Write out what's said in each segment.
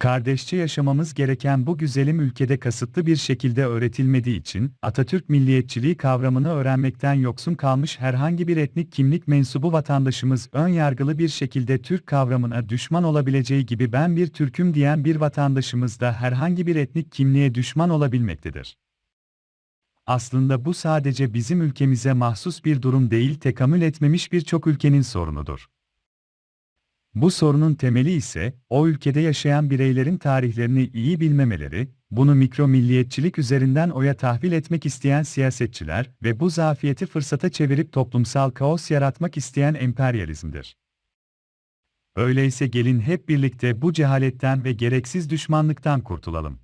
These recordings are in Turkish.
Kardeşçe yaşamamız gereken bu güzelim ülkede kasıtlı bir şekilde öğretilmediği için, Atatürk milliyetçiliği kavramını öğrenmekten yoksun kalmış herhangi bir etnik kimlik mensubu vatandaşımız ön yargılı bir şekilde Türk kavramına düşman olabileceği gibi ben bir Türk'üm diyen bir vatandaşımız da herhangi bir etnik kimliğe düşman olabilmektedir. Aslında bu sadece bizim ülkemize mahsus bir durum değil tekamül etmemiş birçok ülkenin sorunudur. Bu sorunun temeli ise, o ülkede yaşayan bireylerin tarihlerini iyi bilmemeleri, bunu mikro milliyetçilik üzerinden oya tahvil etmek isteyen siyasetçiler ve bu zafiyeti fırsata çevirip toplumsal kaos yaratmak isteyen emperyalizmdir. Öyleyse gelin hep birlikte bu cehaletten ve gereksiz düşmanlıktan kurtulalım.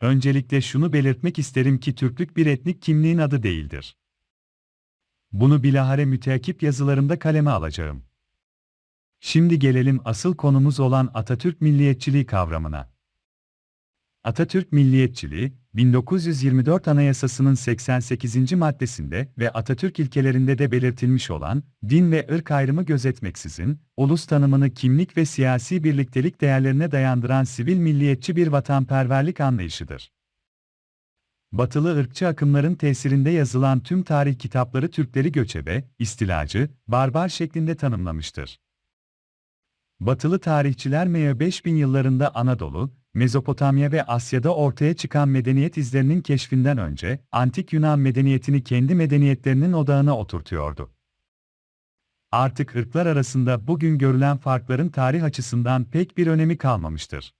Öncelikle şunu belirtmek isterim ki Türklük bir etnik kimliğin adı değildir. Bunu bilahare müteakip yazılarımda kaleme alacağım. Şimdi gelelim asıl konumuz olan Atatürk milliyetçiliği kavramına. Atatürk milliyetçiliği, 1924 Anayasası'nın 88. maddesinde ve Atatürk ilkelerinde de belirtilmiş olan, din ve ırk ayrımı gözetmeksizin, ulus tanımını kimlik ve siyasi birliktelik değerlerine dayandıran sivil milliyetçi bir vatanperverlik anlayışıdır. Batılı ırkçı akımların tesirinde yazılan tüm tarih kitapları Türkleri göçebe, istilacı, barbar şeklinde tanımlamıştır. Batılı tarihçiler Meya 5000 yıllarında Anadolu, Mezopotamya ve Asya'da ortaya çıkan medeniyet izlerinin keşfinden önce, antik Yunan medeniyetini kendi medeniyetlerinin odağına oturtuyordu. Artık ırklar arasında bugün görülen farkların tarih açısından pek bir önemi kalmamıştır.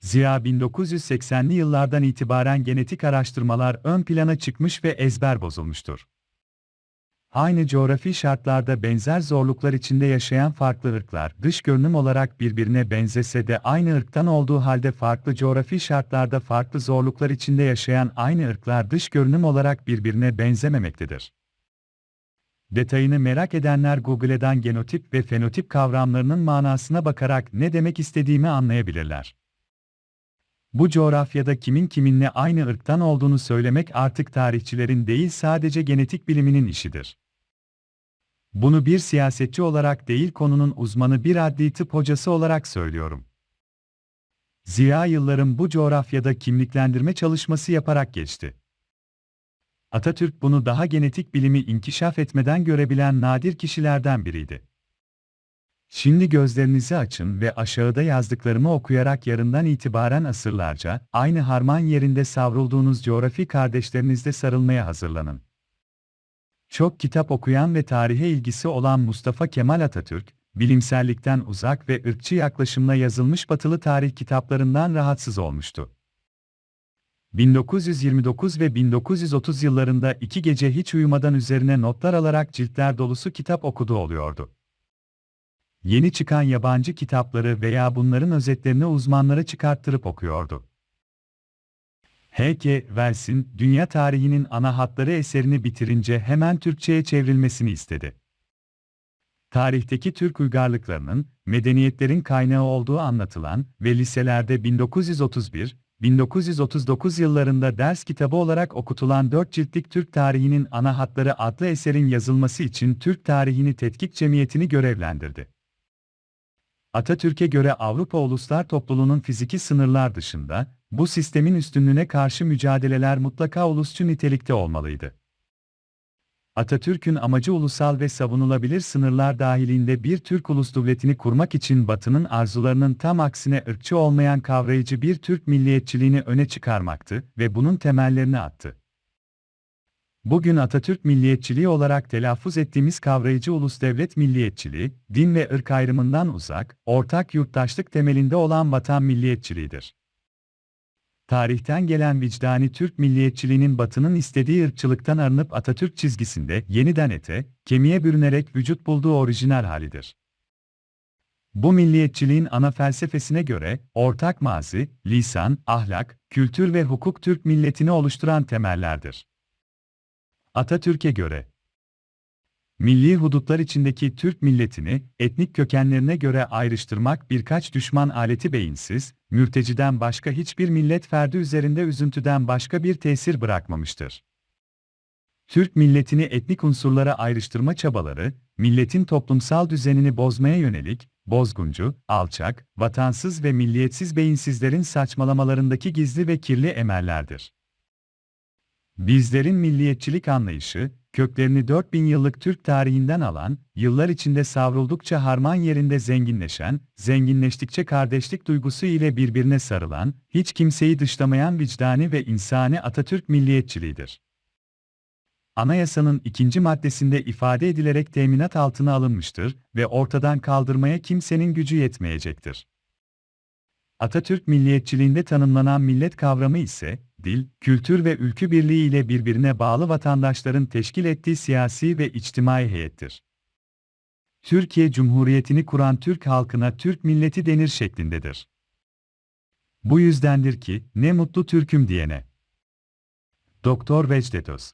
Zira 1980'li yıllardan itibaren genetik araştırmalar ön plana çıkmış ve ezber bozulmuştur. Aynı coğrafi şartlarda benzer zorluklar içinde yaşayan farklı ırklar, dış görünüm olarak birbirine benzese de aynı ırktan olduğu halde farklı coğrafi şartlarda farklı zorluklar içinde yaşayan aynı ırklar dış görünüm olarak birbirine benzememektedir. Detayını merak edenler Google'dan genotip ve fenotip kavramlarının manasına bakarak ne demek istediğimi anlayabilirler. Bu coğrafyada kimin kiminle aynı ırktan olduğunu söylemek artık tarihçilerin değil sadece genetik biliminin işidir. Bunu bir siyasetçi olarak değil konunun uzmanı bir adli tıp hocası olarak söylüyorum. Ziya yıllarım bu coğrafyada kimliklendirme çalışması yaparak geçti. Atatürk bunu daha genetik bilimi inkişaf etmeden görebilen nadir kişilerden biriydi. Şimdi gözlerinizi açın ve aşağıda yazdıklarımı okuyarak yarından itibaren asırlarca, aynı harman yerinde savrulduğunuz coğrafi kardeşlerinizle sarılmaya hazırlanın. Çok kitap okuyan ve tarihe ilgisi olan Mustafa Kemal Atatürk, bilimsellikten uzak ve ırkçı yaklaşımla yazılmış batılı tarih kitaplarından rahatsız olmuştu. 1929 ve 1930 yıllarında iki gece hiç uyumadan üzerine notlar alarak ciltler dolusu kitap okudu oluyordu. Yeni çıkan yabancı kitapları veya bunların özetlerini uzmanlara çıkarttırıp okuyordu. H.K. Wells'in Dünya Tarihinin Ana Hatları eserini bitirince hemen Türkçe'ye çevrilmesini istedi. Tarihteki Türk uygarlıklarının, medeniyetlerin kaynağı olduğu anlatılan ve liselerde 1931, 1939 yıllarında ders kitabı olarak okutulan 4 ciltlik Türk Tarihinin Ana Hatları adlı eserin yazılması için Türk Tarihini Tetkik Cemiyeti'ni görevlendirdi. Atatürk'e göre Avrupa Uluslar Topluluğu'nun fiziki sınırlar dışında, bu sistemin üstünlüğüne karşı mücadeleler mutlaka ulusçu nitelikte olmalıydı. Atatürk'ün amacı ulusal ve savunulabilir sınırlar dahilinde bir Türk ulus devletini kurmak için Batı'nın arzularının tam aksine ırkçı olmayan kavrayıcı bir Türk milliyetçiliğini öne çıkarmaktı ve bunun temellerini attı. Bugün Atatürk milliyetçiliği olarak telaffuz ettiğimiz kavrayıcı ulus devlet milliyetçiliği, din ve ırk ayrımından uzak, ortak yurttaşlık temelinde olan vatan milliyetçiliğidir. Tarihten gelen vicdani Türk milliyetçiliğinin batının istediği ırkçılıktan arınıp Atatürk çizgisinde yeniden ete, kemiğe bürünerek vücut bulduğu orijinal halidir. Bu milliyetçiliğin ana felsefesine göre, ortak mazi, lisan, ahlak, kültür ve hukuk Türk milletini oluşturan temellerdir. Atatürk'e göre, milli hudutlar içindeki Türk milletini, etnik kökenlerine göre ayrıştırmak birkaç düşman aleti beyinsiz, mürteciden başka hiçbir millet ferdi üzerinde üzüntüden başka bir tesir bırakmamıştır. Türk milletini etnik unsurlara ayrıştırma çabaları, milletin toplumsal düzenini bozmaya yönelik, bozguncu, alçak, vatansız ve milliyetsiz beyinsizlerin saçmalamalarındaki gizli ve kirli emellerdir. Bizlerin milliyetçilik anlayışı, köklerini 4000 yıllık Türk tarihinden alan, yıllar içinde savruldukça harman yerinde zenginleşen, zenginleştikçe kardeşlik duygusu ile birbirine sarılan, hiç kimseyi dışlamayan vicdani ve insani Atatürk milliyetçiliğidir. Anayasanın ikinci maddesinde ifade edilerek teminat altına alınmıştır ve ortadan kaldırmaya kimsenin gücü yetmeyecektir. Atatürk milliyetçiliğinde tanımlanan millet kavramı ise, dil, kültür ve ülkü birliği ile birbirine bağlı vatandaşların teşkil ettiği siyasi ve içtimai heyettir. Türkiye Cumhuriyeti'ni kuran Türk halkına Türk milleti denir şeklindedir. Bu yüzdendir ki, ne mutlu Türk'üm diyene. Doktor Vecdet Öz